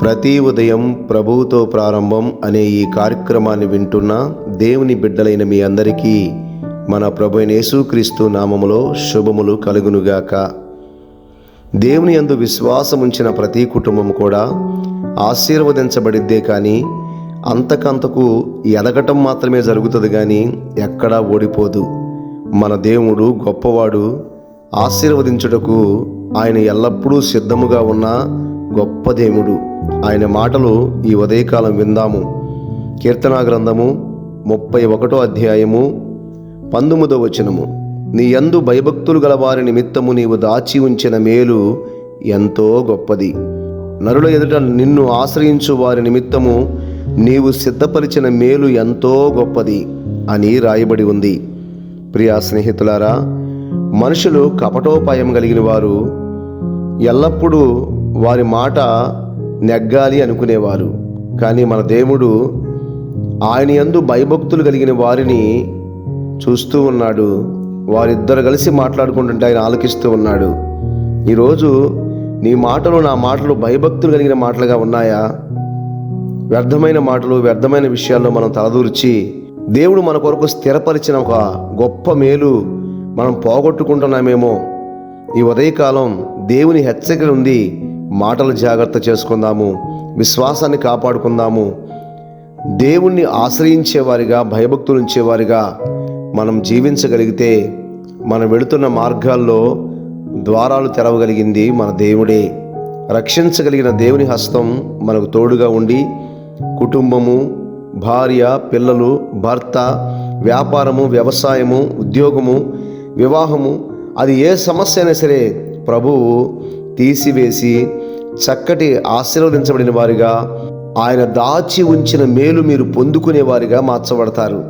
ప్రతి ఉదయం ప్రభువుతో ప్రారంభం అనే ఈ కార్యక్రమాన్ని వింటున్న దేవుని బిడ్డలైన మీ అందరికీ మన ప్రభు యేసుక్రీస్తు నామములో శుభములు కలుగునుగాక. దేవుని యందు విశ్వాసముంచిన ప్రతి కుటుంబం కూడా ఆశీర్వదించబడిద్దే కానీ అంతకంతకు ఎదగటం మాత్రమే జరుగుతుంది కానీ ఎక్కడా ఓడిపోదు. మన దేవుడు గొప్పవాడు ఆశీర్వదించుటకు ఆయన ఎల్లప్పుడూ సిద్ధముగా ఉన్న గొప్ప దేవుడు. ఆయన మాటలు ఈ ఉదయకాలం విందాము. కీర్తనా గ్రంథము ముప్పై ఒకటో అధ్యాయము పంతొమ్మిదో వచనము. నీ యందు భయభక్తులు గల వారి నిమిత్తము నీవు దాచి ఉంచిన మేలు ఎంతో గొప్పది. నరుల ఎదుట నిన్ను ఆశ్రయించు వారి నిమిత్తము నీవు సిద్ధపరిచిన మేలు ఎంతో గొప్పది అని రాయబడి ఉంది. ప్రియా స్నేహితులారా మనుషులు కపటోపాయం కలిగిన వారు ఎల్లప్పుడూ వారి మాట నెగ్గాలి అనుకునేవారు. కానీ మన దేవుడు ఆయన యందు భయభక్తులు కలిగిన వారిని చూస్తూ ఉన్నాడు. వారిద్దరు కలిసి మాట్లాడుకుంటుంటే ఆయన ఆలకిస్తూ ఉన్నాడు. ఈరోజు నీ మాటలు నా మాటలు భయభక్తులు కలిగిన మాటలుగా ఉన్నాయా? వ్యర్థమైన మాటలు వ్యర్థమైన విషయాల్లో మనం తలదూర్చి దేవుడు మన కొరకు స్థిరపరిచిన ఒక గొప్ప మేలు మనం పోగొట్టుకుంటున్నామేమో. ఈ ఉదయకాలం దేవుని హెచ్చరిక ఉంది. మాటలు జాగ్రత్త చేసుకుందాము విశ్వాసాన్ని కాపాడుకుందాము. దేవుణ్ణి ఆశ్రయించేవారిగా భయభక్తులుంచేవారిగా మనం జీవించగలిగితే మనం వెళుతున్న మార్గాల్లో ద్వారాలు తెరవగలిగింది మన దేవుడే. రక్షించగలిగిన దేవుని హస్తం మనకు తోడుగా ఉండి కుటుంబము భార్య పిల్లలు భర్త వ్యాపారము వ్యవసాయము ఉద్యోగము వివాహము అది ఏ సమస్య అయినా సరే ప్రభువు తీసివేసి చక్కటి ఆశీర్వదించబడిన వారిగా ఆయన దాచి ఉంచిన మేలు మీరు పొందుకునే వారిగా మార్చబడతారు.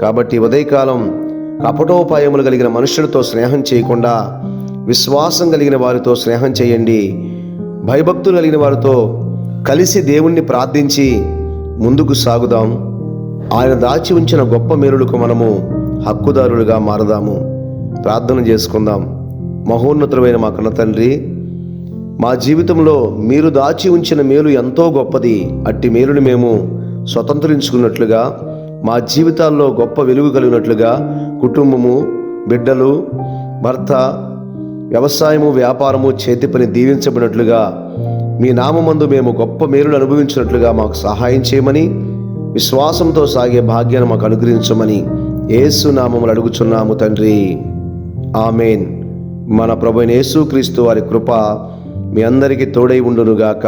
కాబట్టి ఉదయకాలం కపటోపాయములు కలిగిన మనుషులతో స్నేహం చేయకుండా విశ్వాసం కలిగిన వారితో స్నేహం చేయండి. భయభక్తులు కలిగిన వారితో కలిసి దేవుణ్ణి ప్రార్థించి ముందుకు సాగుదాం. ఆయన దాచి ఉంచిన గొప్ప మేలులకు మనము హక్కుదారులుగా మారదాము. ప్రార్థన చేసుకుందాం. మహోన్నతులమైన మా కన్న తండ్రి మా జీవితంలో మీరు దాచి ఉంచిన మేలు ఎంతో గొప్పది. అట్టి మేలుని మేము స్వతంత్రించుకున్నట్లుగా మా జీవితాల్లో గొప్ప వెలుగు కలిగినట్లుగా కుటుంబము బిడ్డలు భర్త వ్యవసాయము వ్యాపారము చేతి పని దీవించబడినట్లుగా మీ నామందు మేము గొప్ప మేలును అనుభవించినట్లుగా మాకు సహాయం చేయమని విశ్వాసంతో సాగే భాగ్యాన్ని మాకు అనుగ్రహించమని ఏసు నామములు అడుగుచున్నాము తండ్రి. ఆమెన్. మన ప్రభు యేసుక్రీస్తు వారి కృప మీ అందరికీ తోడై ఉండునుగాక.